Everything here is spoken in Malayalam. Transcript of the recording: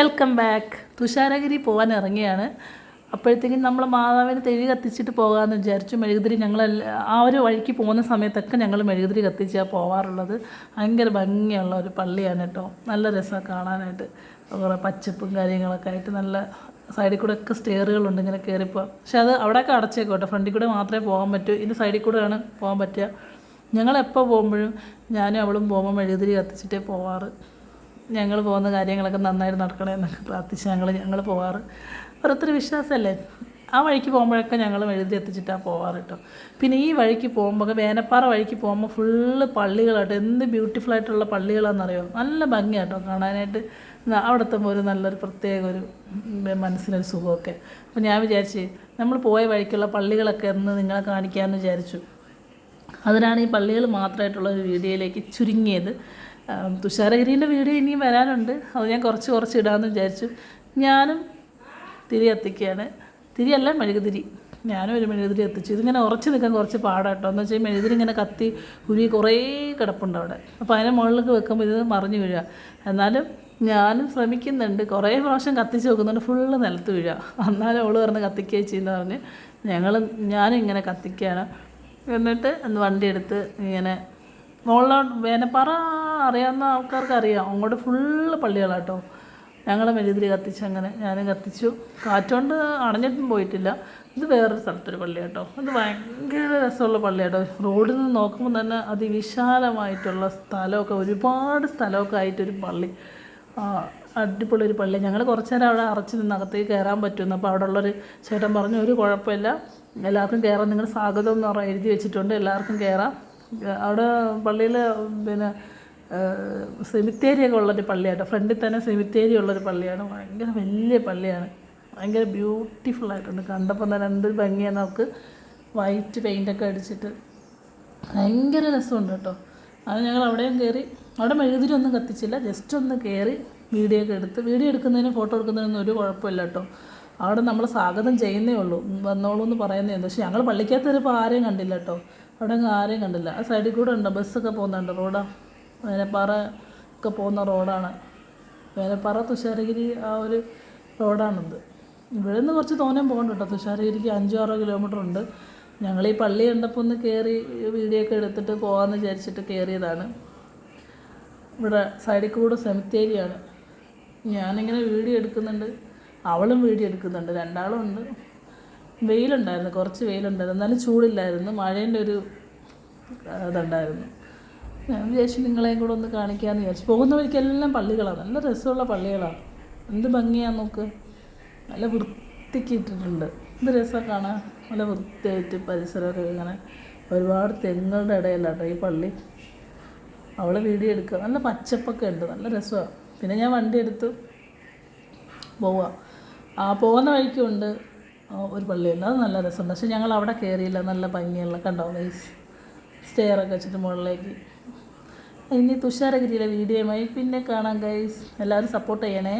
വെൽക്കം ബാക്ക് തുഷാരഗിരി പോകാൻ ഇറങ്ങിയാണ്. അപ്പോഴത്തേക്കും നമ്മൾ മാതാവിന് തെഴി കത്തിച്ചിട്ട് പോകാമെന്ന് വിചാരിച്ചു. മെഴുകുതിരി ഞങ്ങൾ ആ ഒരു വഴിക്ക് പോകുന്ന സമയത്തൊക്കെ ഞങ്ങൾ മെഴുകുതിരി കത്തിച്ചാണ് പോവാറുള്ളത്. ഭയങ്കര ഭംഗിയുള്ള ഒരു പള്ളിയാണ് കേട്ടോ. നല്ല രസമാണ് കാണാനായിട്ട്. കുറേ പച്ചപ്പും കാര്യങ്ങളൊക്കെ ആയിട്ട് നല്ല സൈഡിൽ കൂടെ ഒക്കെ സ്റ്റെയറുകളുണ്ട് ഇങ്ങനെ കയറിപ്പോൾ പക്ഷെ അത് അവിടെയൊക്കെ അടച്ചേക്കും കേട്ടോ. ഫ്രണ്ടിൽ കൂടെ മാത്രമേ പോകാൻ പറ്റൂ. ഇതിന്റെ സൈഡിൽ കൂടെയാണ് പോകാൻ പറ്റുക. ഞങ്ങളെപ്പോൾ പോകുമ്പോഴും ഞാനും അവളും പോകുമ്പോൾ മെഴുകുതിരി കത്തിച്ചിട്ടേ പോവാറ്. ഞങ്ങൾ പോകുന്ന കാര്യങ്ങളൊക്കെ നന്നായിട്ട് നടക്കണേ എന്നൊക്കെ പ്രാർത്ഥിച്ച് ഞങ്ങൾ ഞങ്ങൾ പോകാറ്. ഓരോരുത്തർ വിശ്വാസമല്ലേ? ആ വഴിക്ക് പോകുമ്പോഴൊക്കെ ഞങ്ങൾ എഴുതി എത്തിച്ചിട്ടാണ് പോകാറ് കേട്ടോ. പിന്നെ ഈ വഴിക്ക് പോകുമ്പോൾ വേനപ്പാറ വഴിക്ക് പോകുമ്പോൾ ഫുള്ള് പള്ളികളാട്ടോ. എന്ത് ബ്യൂട്ടിഫുൾ ആയിട്ടുള്ള പള്ളികളാണെന്നറിയോ? നല്ല ഭംഗിയാട്ടോ കാണാനായിട്ട്. അവിടുത്തെ ഒരു നല്ലൊരു പ്രത്യേക ഒരു മനസ്സിനൊരു സുഖമൊക്കെ. അപ്പോൾ ഞാൻ വിചാരിച്ച് നമ്മൾ പോയ വഴിക്കുള്ള പള്ളികളൊക്കെ ഒന്ന് നിങ്ങളെ കാണിക്കാമെന്ന് വിചാരിച്ചു. അതിനാണ് ഈ പള്ളികൾ മാത്രമായിട്ടുള്ള ഒരു വീഡിയോയിലേക്ക് ചുരുങ്ങിയത്. തുഷാരഗിരീന്റെ വീഡിയോ ഇനിയും വരാനുണ്ട്. അത് ഞാൻ കുറച്ച് കുറച്ച് ഇടാമെന്ന് വിചാരിച്ചു. ഞാനും തിരി കത്തിക്കുകയാണ് തിരിയല്ല മെഴുകുതിരി. ഞാനും ഒരു മെഴുകുതിരി കത്തിച്ചു. ഇതിങ്ങനെ ഉറച്ച് നിൽക്കാൻ കുറച്ച് പാടാട്ടോ. എന്ന് വെച്ചാൽ മെഴുകുതിരി ഇങ്ങനെ കത്തി ഉരുകി കുറേ കിടപ്പുണ്ട് അവിടെ. അപ്പോൾ അതിനെ മുകളിലേക്ക് വെക്കുമ്പോൾ ഇത് മറിഞ്ഞു വീഴുക. എന്നാലും ഞാനും ശ്രമിക്കുന്നുണ്ട്. കുറേ പ്രാവശ്യം കത്തിച്ച് നോക്കുന്നുണ്ട് ഫുള്ള് നിലത്ത് വീഴുക. എന്നാലും അവൾ പറഞ്ഞ് കത്തിക്കുകയും ചെയ്യുന്ന പറഞ്ഞ് ഞങ്ങൾ ഞാനും ഇങ്ങനെ കത്തിക്കുകയാണ്. എന്നിട്ട് വണ്ടി എടുത്ത് ഇങ്ങനെ മുകളിലോട്ട് വേനപ്പാറ അറിയാവുന്ന ആൾക്കാർക്ക് അറിയാം. അങ്ങോട്ട് ഫുള്ള് പള്ളികളാട്ടോ. ഞങ്ങൾ മെഴുകുതിരി കത്തിച്ചു അങ്ങനെ ഞാൻ കത്തിച്ചു. കാറ്റുകൊണ്ട് അണഞ്ഞിട്ടും പോയിട്ടില്ല. ഇത് വേറൊരു സ്ഥലത്തൊരു പള്ളി കേട്ടോ അത് ഭയങ്കര രസമുള്ള പള്ളി കേട്ടോ റോഡിൽ നിന്ന് നോക്കുമ്പോൾ തന്നെ അതിവിശാലമായിട്ടുള്ള സ്ഥലമൊക്കെ ഒരുപാട് സ്ഥലമൊക്കെ ആയിട്ടൊരു പള്ളി. അടിപൊളി ഒരു പള്ളി. ഞങ്ങൾ കുറച്ച് നേരം അവിടെ അറച്ച് നിന്ന് അകത്തേക്ക് കയറാൻ പറ്റുന്നു അപ്പോൾ അവിടെ ഉള്ളൊരു ചേട്ടൻ പറഞ്ഞു ഒരു കുഴപ്പമില്ല. എല്ലാവർക്കും കയറാം നിങ്ങൾ സ്വാഗതം എന്ന് പറഞ്ഞാൽ എഴുതി വെച്ചിട്ടുണ്ട്. എല്ലാവർക്കും കയറാം അവിടെ പള്ളിയിൽ പിന്നെ സെമിത്തേരിയൊക്കെ ഉള്ളൊരു പള്ളിയാട്ടോ. ഫ്രണ്ടിൽ തന്നെ സെമിത്തേരി ഉള്ളൊരു പള്ളിയാണ്. ഭയങ്കര വലിയ പള്ളിയാണ്. ഭയങ്കര ബ്യൂട്ടിഫുൾ ആയിട്ടുണ്ട്. കണ്ടപ്പോൾ തന്നെ എന്തൊരു ഭംഗിയാണ് നമുക്ക് വൈറ്റ് പെയിന്റൊക്കെ അടിച്ചിട്ട്. ഭയങ്കര രസമുണ്ട് കേട്ടോ. അത് ഞങ്ങൾ അവിടെയും കയറി. അവിടെ മെഴുകുതിരി ഒന്നും കത്തിച്ചില്ല. ജസ്റ്റ് ഒന്ന് കയറി വീഡിയോ ഒക്കെ എടുത്ത്. വീഡിയോ എടുക്കുന്നതിനും ഫോട്ടോ എടുക്കുന്നതിനൊന്നും ഒരു കുഴപ്പമില്ല കേട്ടോ. അവിടെ നമ്മൾ സ്വാഗതം ചെയ്യുന്നേ ഉള്ളൂ. വന്നോളൂ എന്ന് പറയുന്നേ പക്ഷേ ഞങ്ങൾ പള്ളിക്കകത്ത് വരുമ്പോൾ ആരെയും കണ്ടില്ല കേട്ടോ. അവിടെ ആരെയും കണ്ടില്ല. ആ സൈഡിൽ കൂടെ ഉണ്ട്. ബസ്സൊക്കെ പോകുന്നുണ്ട്. റോഡാ വേനപ്പാറ ഒക്കെ പോകുന്ന റോഡാണ് വേനപ്പാറ തുഷാരഗിരി ആ ഒരു റോഡാണിത് ഇവിടെ നിന്ന് കുറച്ച് തോനെ പോകണ്ട കേട്ടോ. തുഷാരഗിരിക്ക് അഞ്ചോ ആറോ കിലോമീറ്റർ ഉണ്ട്. ഞങ്ങൾ ഈ പള്ളി കണ്ടപ്പോൾ ഒന്ന് കയറി വീഡിയോ ഒക്കെ എടുത്തിട്ട് പോകാമെന്ന് വിചാരിച്ചിട്ട് കയറിയതാണ് ഇവിടെ സൈഡിൽ കൂടെ സെമിത്തേരിയാണ് ഞാനിങ്ങനെ വീഡിയോ എടുക്കുന്നുണ്ട്. അവളും വീഡിയോ എടുക്കുന്നുണ്ട്. രണ്ടാളും ഉണ്ട്. വെയിലുണ്ടായിരുന്നു കുറച്ച് വെയിലുണ്ടായിരുന്നു. എന്നാലും ചൂടില്ലായിരുന്നു. മഴേന്റെ ഒരു ഇതുണ്ടായിരുന്നു. ഞാൻ വിചാരിച്ചു നിങ്ങളെയും കൂടെ ഒന്ന് കാണിക്കാമെന്ന് വിചാരിച്ചു. പോകുന്ന വഴിക്കെല്ലാം പള്ളികളാണ് നല്ല രസമുള്ള പള്ളികളാണ് എന്ത് ഭംഗിയാന്ന് നോക്ക്. നല്ല വൃത്തിക്ക് ഇട്ടിട്ടുണ്ട്. എന്ത് രസമാണ് കാണാൻ. നല്ല വൃത്തിയായിട്ട് പരിസരമൊക്കെ ഇങ്ങനെ ഒരുപാട് തെങ്ങുകളുടെ ഇടയിലാട്ടോ ഈ പള്ളി. അവൾ വീഡിയോ എടുക്കുക. നല്ല പച്ചപ്പൊക്കെ ഉണ്ട്. നല്ല രസമാണ് പിന്നെ ഞാൻ വണ്ടി എടുത്തു പോവുക ആ പോകുന്ന വഴിക്കുണ്ട്. ഒരു പള്ളിയുണ്ട്. അത് നല്ല രസമുണ്ട്. പക്ഷെ ഞങ്ങൾ അവിടെ കയറിയില്ല നല്ല ഭംഗിയുള്ള കണ്ടോ? ഗൈസ് സ്റ്റെയറൊക്കെ വെച്ചിട്ട് മുകളിലേക്ക്. ഇനി തുഷാരഗിരിയിലെ വീഡിയോയുമായി പിന്നെ കാണാം ഗൈസ് എല്ലാവരും സപ്പോർട്ട് ചെയ്യണേ.